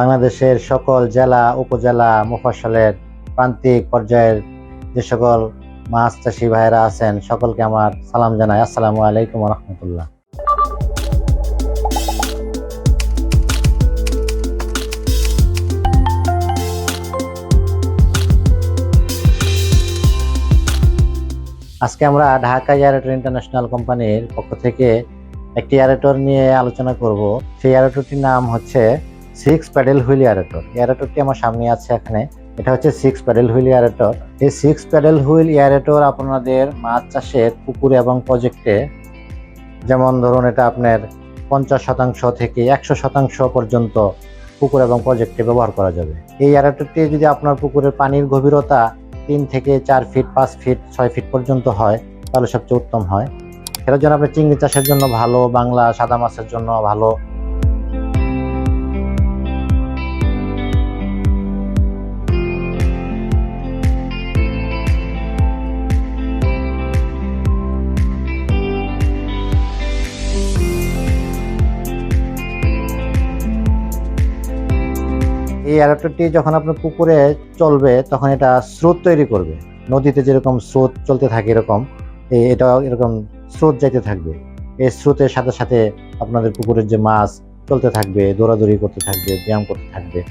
বাংলাদেশের সকল জেলা, উপজেলা মুফাসলের প্রান্তিক পর্যায়ের যে সকল মাছ চাষি ভাইয়েরা আছেন, সকলকে আমার সালাম জানাই। আসসালামু আলাইকুম রহমতুল্লাহ। আজকে আমরা ঢাকা এয়ারেটর ইন্টারন্যাশনাল কোম্পানির পক্ষ থেকে একটি এয়ারেটর নিয়ে আলোচনা করব। সেই এয়ারেটরটির নাম হচ্ছে সিক্স প্যাডেল হুইল এয়ারেটর এয়ারেটরটি আমার সামনে আছে এখানে। এটা হচ্ছে সিক্স প্যাডেল হুইল এয়ারেটর এই সিক্স প্যাডেল হুইল এয়ারেটর আপনাদের মাছ চাষের পুকুর এবং প্রজেক্টে যেমন ধরুন এটা আপনার পঞ্চাশ শতাংশ থেকে একশো শতাংশ পর্যন্ত পুকুর এবং প্রজেক্টে ব্যবহার করা যাবে। এই এয়ারেটরটি যদি আপনার পুকুরের পানির গভীরতা তিন থেকে চার ফিট পাঁচ ফিট ছয় ফিট পর্যন্ত হয়, তাহলে সবচেয়ে উত্তম হয়। এটার জন্য আপনি চিংড়ি চাষের জন্য ভালো, বাংলা সাদা মাছের জন্য ভালো এই অ্যাডাপ্টারটি যখন আপনার পুকুরে চলবে, তখন এটা স্রোত তৈরি করবে। নদীতে যেরকম স্রোত চলতে থাকে এরকম এ- এটাও এরকম স্রোত যাইতে থাকবে। এই স্রোতের সাথে সাথে আপনাদের পুকুরের যে মাছ চলতে থাকবে, দৌড়াদৌড়ি করতে থাকবে, ব্যায়াম করতে থাকবে।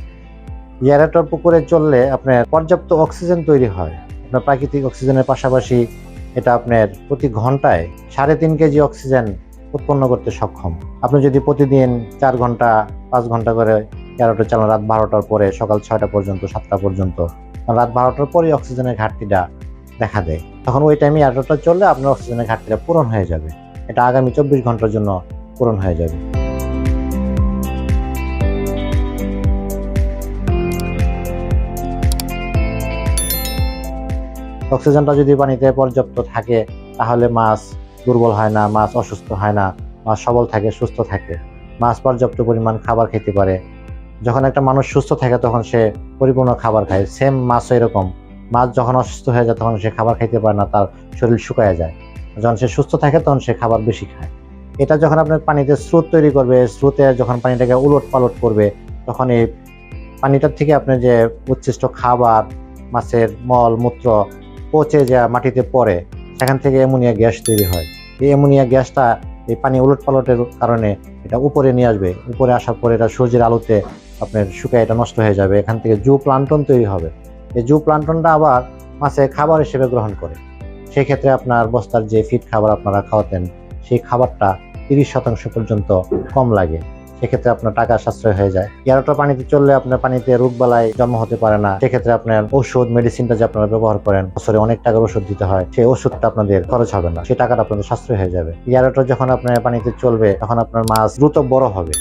এয়ারেটর পুকুরে চললে আপনার পর্যাপ্ত অক্সিজেন তৈরি হয়। আপনার প্রাকৃতিক অক্সিজেনের পাশাপাশি এটা আপনার প্রতি ঘন্টায় সাড়ে তিন কেজি অক্সিজেন উৎপন্ন করতে সক্ষম। আপনি যদি প্রতিদিন চার ঘণ্টা, পাঁচ ঘণ্টা করে এগারোটা চালান রাত বারোটার পরে, সকাল ছয়টা পর্যন্ত, সাতটা পর্যন্ত। রাত বারোটার পরে অক্সিজেনের ঘাটতিটা দেখা দেয়। তখন ওই টাইমে এগারোটা চললে আপনার অক্সিজেনের ঘাটতিটা পূরণ হয়ে যাবে। এটা আগামী চব্বিশ ঘণ্টার জন্য পূরণ হয়ে যাবে। অক্সিজেনটা যদি পানিতে পর্যাপ্ত থাকে, তাহলে মাছ দুর্বল হয় না, মাছ অসুস্থ হয় না, মাছ সবল থাকে, সুস্থ থাকে। মাছ পর্যাপ্ত পরিমাণ খাবার খেতে পারে যখন একটা মানুষ সুস্থ থাকে তখন সে পরিপূর্ণ খাবার খায়। সেম মাছও এরকম। মাছ যখন অসুস্থ হয়ে যায় তখন সে খাবার খাইতে পারে না, তার শরীর শুকায় যায়। যখন সে সুস্থ থাকে তখন সে খাবার বেশি খায়। এটা যখন আপনার পানিতে স্রোত তৈরি করবে, স্রোতে যখন পানিটাকে উলট পালট করবে, তখন এই পানিটার থেকে আপনার যে উচ্ছিষ্ট খাবার, মাছের মল, মূত্র পচে যা মাটিতে পড়ে, সেখান থেকে অ্যামোনিয়া গ্যাস তৈরি হয়। এই অ্যামোনিয়া গ্যাসটা এই পানি উলট পালটের কারণে এটা উপরে নিয়ে আসবে। উপরে আসার পরে এটা সূর্যের আলোতে আপনার শুকায় এটা নষ্ট হয়ে যাবে, এখান থেকে জু প্লান্টন তৈরি হবে। এই জু প্লান্টনটা আবার মাছে খাবার হিসেবে গ্রহণ করে। সেই ক্ষেত্রে আপনার বস্তার যে ফিট খাবার আপনারা খাওয়াতেন, সেই খাবারটা তিরিশ শতাংশ পর্যন্ত কম লাগে। সেক্ষেত্রে আপনার টাকা সাশ্রয় হয়ে যায়। এগারোটা পানিতে চললে আপনার পানিতে রোগবালাই জন্ম হতে পারে না। সেক্ষেত্রে আপনার ওষুধ মেডিসিনটা যে আপনারা ব্যবহার করেন, বছরে অনেক টাকার ওষুধ দিতে হয়। সেই ওষুধটা আপনাদের খরচ হবে না। সেই টাকাটা আপনাদের সাশ্রয় হয়ে যাবে। এগারোটা যখন আপনার পানিতে চলবে, তখন আপনার মাছ দ্রুত বড় হবে।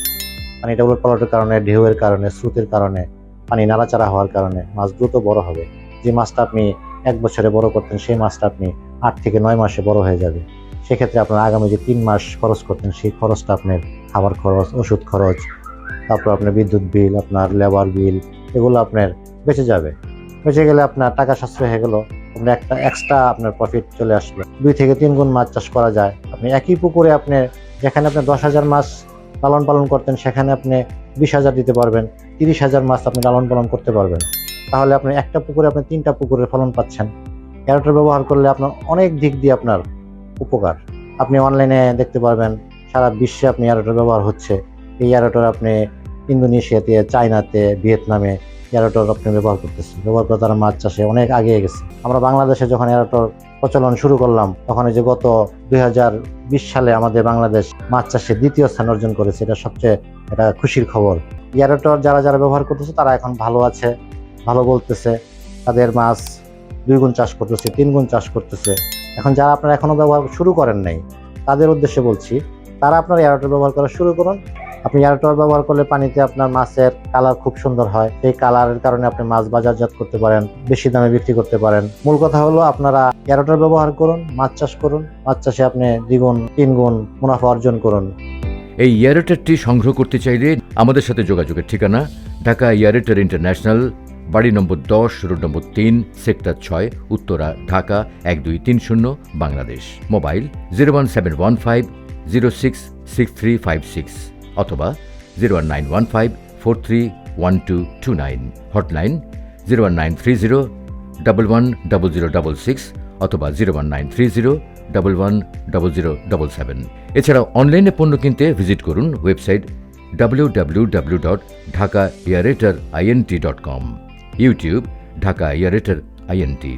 পানিটা উলট পালটের কারণে, ঢেউয়ের কারণে, স্রোতের কারণে পানি নাড়াচাড়া হওয়ার কারণে মাছ দ্রুত বড় হবে। যে মাছটা আপনি এক বছরে বড় করতেন, সেই মাছটা আপনি আট থেকে নয় মাসে বড় হয়ে যাবে। সেক্ষেত্রে আপনার আগামী যে তিন মাস খরচ করতেন, সেই খরচটা আপনার খাবার খরচ, ওষুধ খরচ, তারপর আপনার বিদ্যুৎ বিল, আপনার লেবার বিল, এগুলো আপনার বেঁচে যাবে। বেঁচে গেলে আপনার টাকা সাশ্রয় হয়ে গেলো, আপনার একটা এক্সট্রা আপনার প্রফিট চলে আসলো। দুই থেকে তিন গুণ মাছ চাষ করা যায়। আপনি একই পুকুরে আপনি, যেখানে আপনার দশ হাজার মাছ লালন পালন করতেন, সেখানে আপনি বিশ হাজার দিতে পারবেন, তিরিশ হাজার মাছ আপনি লালন পালন করতে পারবেন। তাহলে আপনি একটা পুকুরে, আপনি তিনটা পুকুরের ফলন পাচ্ছেন। এয়ারটেল ব্যবহার করলে আপনার অনেক দিক দিয়ে আপনার উপকার। আপনি অনলাইনে দেখতে পারবেন, সারা বিশ্বে আপনি এয়ারটেল ব্যবহার হচ্ছে। এই এয়ারটেল আপনি ইন্দোনেশিয়াতে, চায়নাতে, ভিয়েতনামে এয়ারটেল আপনি ব্যবহার করতেছেন। ব্যবহার করে তারা মাছ চাষে অনেক এগিয়ে গেছে। আমরা বাংলাদেশে যখন এয়ারটেল প্রচলন শুরু করলাম। তখন এই যে গত দুই হাজার বিশ সালে আমাদের বাংলাদেশ মাছ চাষে দ্বিতীয় স্থান অর্জন করেছে, এটা সবচেয়ে এটা খুশির খবর। এয়ারটেল যারা যারা ব্যবহার করতেছে, তারা এখন ভালো আছে, ভালো বলতেছে। তাদের মাছ দুই গুণ চাষ করতেছে, তিন গুণ চাষ করতেছে। এখন যারা আপনারা এখনও ব্যবহার শুরু করেন নাই, তাদের উদ্দেশ্যে বলছি, তারা আপনার এয়ারটেল ব্যবহার করা শুরু করুন। আপনি এয়ারটেল ব্যবহার করলে পানিতে আপনার মাছের কালার খুব সুন্দর হয়। সেই কালারের কারণে আপনি মাছ বাজারজাত করতে পারেন, বেশি দামে বিক্রি করতে পারেন। মূল কথা হলো আপনারা এয়ারটেল ব্যবহার করুন, মাছ চাষ করুন, মাছ চাষে আপনি দ্বিগুণ, তিনগুণ মুনাফা অর্জন করুন। এই ইয়ারেটারটি সংগ্রহ করতে চাইলে আমাদের সাথে যোগাযোগের ঠিকানা ঢাকা ইয়ারেটার ইন্টারন্যাশনাল, বাড়ি নম্বর দশ, রোড নম্বর তিন, সেক্টর ছয়, উত্তরা, ঢাকা, এক দুই তিন শূন্য, Bangladesh. Mobile zero one seven one five, zero six six three five six. অথবা zero one nine one five four three one two two nine hotline zero one nine three zero double one double zero double six অথবা zero one nine three zero double one double zero double seven এছাড়া অনলাইনে পণ্য কিনতে visit করুন website W W W dot Dhaka aerator INT dot com YouTube Dhaka aerator INT